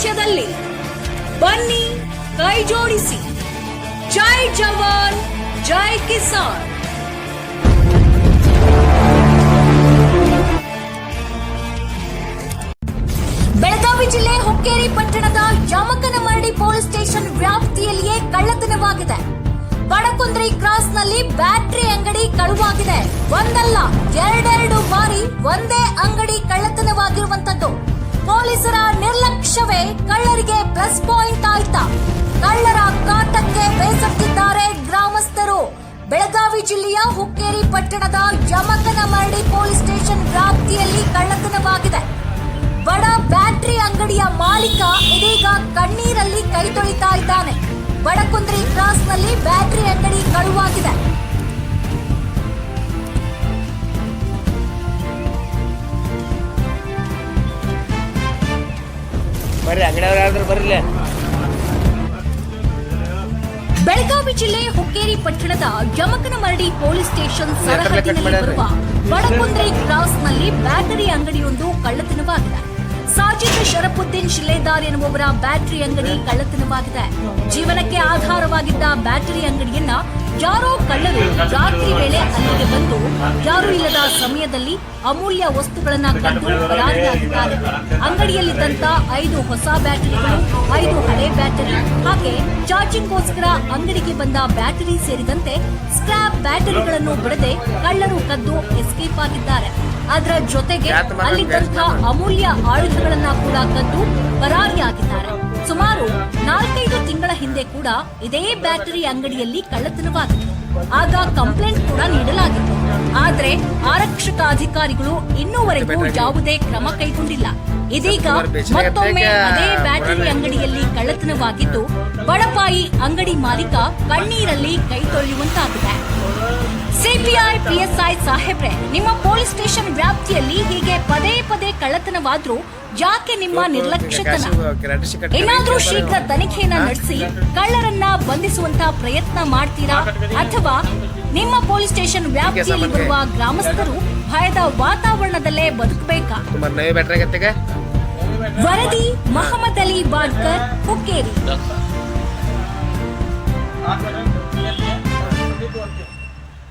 ಸಾರಥ್ಯದಲ್ಲಿ ಬನ್ನಿ ಕೈ ಜೋಡಿಸಿ. ಜೈ ಜವಾನ್, ಜೈ ಕಿಸಾನ್. ಬೆಳಗಾವಿ ಜಿಲ್ಲೆ ಹುಕ್ಕೇರಿ ಪಟ್ಟಣದ ಯಮಕನಮರಡಿ ಪೊಲೀಸ್ ಸ್ಟೇಷನ್ ವ್ಯಾಪ್ತಿಯಲ್ಲಿಯೇ ಕಳ್ಳತನವಾಗಿದೆ. ಬಡಕುಂದ್ರಿ ಕ್ರಾಸ್ನಲ್ಲಿ ಬ್ಯಾಟರಿ ಅಂಗಡಿ ಕಳುವಾಗಿದೆ. ಒಂದಲ್ಲ, ಎರಡೆರಡು ಬಾರಿ ಒಂದೇ ಅಂಗಡಿ ಕಳ್ಳತನವಾಗಿರುವಂತದ್ದು ಪೊಲೀಸರ ನಿರ್ಲಕ್ಷ್ಯವೇ ಕಳ್ಳರಿಗೆ ಪ್ಲಸ್ ಪಾಯಿಂಟ್ ಆಯ್ತಾ? ಕಳ್ಳರ ಕಾಟಕ್ಕೆ ಬೇಸತ್ತಿದ್ದಾರೆ ಗ್ರಾಮಸ್ಥರು. ಬೆಳಗಾವಿ ಜಿಲ್ಲೆಯ ಹುಕ್ಕೇರಿ ಪಟ್ಟಣದ ಯಮಕನಮರಡಿ ಪೊಲೀಸ್ ಸ್ಟೇಷನ್ ವ್ಯಾಪ್ತಿಯಲ್ಲಿ ಕಳ್ಳತನವಾಗಿದೆ. ಬಡ ಬ್ಯಾಟರಿ ಅಂಗಡಿಯ ಮಾಲೀಕ ಇದೀಗ ಕಣ್ಣೀರಲ್ಲಿ ಕೈ ತೊಳಿತಾ ಇದ್ದಾನೆ. ಬಡಕುಂದ್ರಿ ಕ್ರಾಸ್ನಲ್ಲಿ ಬ್ಯಾಟರಿ ಅಂಗಡಿ ಕಳುವಾಗಿದೆ. ಬರ್ರಿ ಅಂಗಡಿಯವ್ರು ಯಾರಾದ್ರೂ ಬರ್ರಿ ಬೆಳಗಾವಿ ಜಿಲ್ಲೆ ಹುಕ್ಕೇರಿ ಪಟ್ಟಣದ ಯಮಕನಮರಡಿ ಪೊಲೀಸ್ ಸ್ಟೇಷನ್ ಸರಹದ್ದಿನಲ್ಲಿ. ಬರುವ ಬಡಕುಂದ್ರಿ ಕ್ರಾಸ್ನಲ್ಲಿ ಬ್ಯಾಟರಿ ಅಂಗಡಿಯೊಂದು ಕಳ್ಳತನವಾಗಿದೆ ಸಾಜಿದ್ ಶರಫುದ್ದೀನ್ ಶಿಲೇದಾರ್ ಎನ್ನುವವರ ಬ್ಯಾಟರಿ ಅಂಗಡಿ ಕಳ್ಳತನವಾಗಿದೆ. ಜೀವನಕ್ಕೆ ಆಧಾರವಾಗಿದ್ದ ಬ್ಯಾಟರಿ ಅಂಗಡಿಯನ್ನ ಯಾರೋ ಕಳ್ಳರು ರಾತ್ರಿ ವೇಳೆ ಅಲ್ಲಿಗೆ ಬಂದು ಯಾರು ಇಲ್ಲದ ಸಮಯದಲ್ಲಿ ಅಮೂಲ್ಯ ವಸ್ತುಗಳನ್ನ ಕಂಡು ಪರಾರಿಯಾಗಿದ್ದಾರೆ. ಅಂಗಡಿಯಲ್ಲಿದ್ದಂತ ಐದು ಹೊಸ ಬ್ಯಾಟರಿಗಳು ಐದು ಹಳೆ ಬ್ಯಾಟರಿ ಹಾಗೆ ಚಾರ್ಜಿಂಗ್ಗೋಸ್ಕರ ಅಂಗಡಿಗೆ ಬಂದ ಬ್ಯಾಟರಿ ಸೇರಿದಂತೆ ಸ್ಕ್ರಾಪ್ ಬ್ಯಾಟರಿಗಳನ್ನು ಬಿಡದೆ ಕಳ್ಳರು ಕದ್ದು ಎಸ್ಕೇಪ್ ಆಗಿದ್ದಾರೆ. ಅದರ ಜೊತೆಗೆ ಅಲ್ಲಿದ್ದಂತಹ ಅಮೂಲ್ಯ ಆಯುಧಗಳನ್ನ ಕೂಡ ಕದ್ದು ಪರಾರಿಯಾಗಿದ್ದಾರೆ. ಸುಮಾರು ನಾಲ್ಕೈದು ತಿಂಗಳ ಹಿಂದೆ ಕೂಡ ಇದೇ ಬ್ಯಾಟರಿ ಅಂಗಡಿಯಲ್ಲಿ ಕಳ್ಳತನವಾಗಿತ್ತು ಆಗ ಕಂಪ್ಲೇಂಟ್ ಕೂಡ ನೀಡಲಾಗಿತ್ತು. ಆದ್ರೆ ಆರಕ್ಷಕ ಅಧಿಕಾರಿಗಳು ಇನ್ನೂವರೆಗೂ ಯಾವುದೇ ಕ್ರಮ ಕೈಗೊಂಡಿಲ್ಲ. ಇದೀಗ ಮತ್ತೊಮ್ಮೆ ಅದೇ ಬ್ಯಾಟರಿ ಅಂಗಡಿಯಲ್ಲಿ ಕಳ್ಳತನವಾಗಿದ್ದು ಬಡಪಾಯಿ ಅಂಗಡಿ ಮಾಲೀಕ ಕಣ್ಣೀರಲ್ಲಿ ಕೈ ತೊಳೆಯುವಂತಾಗಿದೆ. ಸಿಪಿಐ ಪಿಎಸ್ಐ ಸಾಹೇಬ್ರೆ ನಿಮ್ಮ ಪೊಲೀಸ್ ಸ್ಟೇಷನ್ ವ್ಯಾಪ್ತಿಯಲ್ಲಿ ಹೀಗೆ ಪದೇ ಪದೇ ಕಳ್ಳತನವಾದ್ರೂ ಯಾಕೆ ನಿಮ್ಮ ನಿರ್ಲಕ್ಷ್ಯತನ ಏನಾದ್ರೂ ಶೀಘ್ರ ತನಿಖೆಯನ್ನ ನಡೆಸಿ ಕಳ್ಳರನ್ನ ಬಂಧಿಸುವಂತ ಪ್ರಯತ್ನ ಮಾಡ್ತೀರಾ ಅಥವಾ ನಿಮ್ಮ ಪೊಲೀಸ್ ಸ್ಟೇಷನ್ ವ್ಯಾಪ್ತಿಯಲ್ಲಿ ಬರುವ ಗ್ರಾಮಸ್ಥರು ಭಯದ ವಾತಾವರಣದಲ್ಲೇ ಬದುಕಬೇಕಾ तुम्हारे नए बैटरी कितने का ವರದಿ ಮೊಹಮ್ಮದ್ ಅಲಿ ಬಾಡ್ಕರ್ ಹುಕ್ಕೇರಿ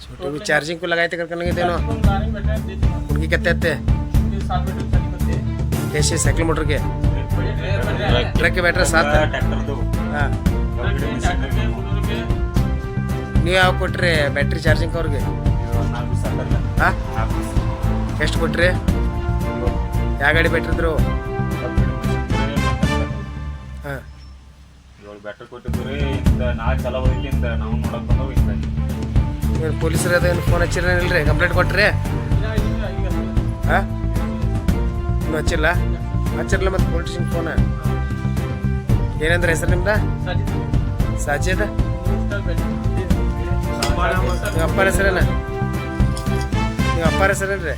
छोटे भी चार्जिंग को लगाए थे करके नहीं देनो उनकी कितने आते ಎಷ್ಟು ಎಷ್ಟು ಕಿಲೋಮೀಟ್ರಿಗೆ ಟ್ರಕ್ ಬ್ಯಾಟ್ರಿ ಸಾತ್. ಹಾಂ. ನೀವು ಯಾವ ಕೊಟ್ರಿ ಬ್ಯಾಟ್ರಿ ಚಾರ್ಜಿಂಗ್ ಅವ್ರಿಗೆ? ಹಾಂ? ಎಷ್ಟು ಕೊಟ್ರಿ? ಯಾವ ಗಾಡಿ ಬಿಟ್ಟಿದ್ರು ಹಾಂ. ಏಳು ಬ್ಯಾಟ್ರಿ ಏನು ಅದೇನು ಫೋನ್ ಹಚ್ಚಿರೇನಿಲ್ಲ ರೀ ಕಂಪ್ಲೇಂಟ್ ಕೊಟ್ರಿ? ಹಾಂ? ಇನ್ನೂ ಹಚ್ಚಿಲ್ಲ ಹಚ್ಚಿರಲ್ಲ ಮತ್ತೆ ಪೊಲೀಸ್ ಫೋನ ಫೋನ್ ಏನಂದ್ರೆ ಹೆಸರು ನಿಮ್ದ? ಸಾಜಿದ. ನಿಮ್ಮ ಅಪ್ಪಾರ ಹೆಸರೇನ? ನಿಮ್ಮ ಅಪ್ಪರ ಹೆಸರೇನ್ರಿ?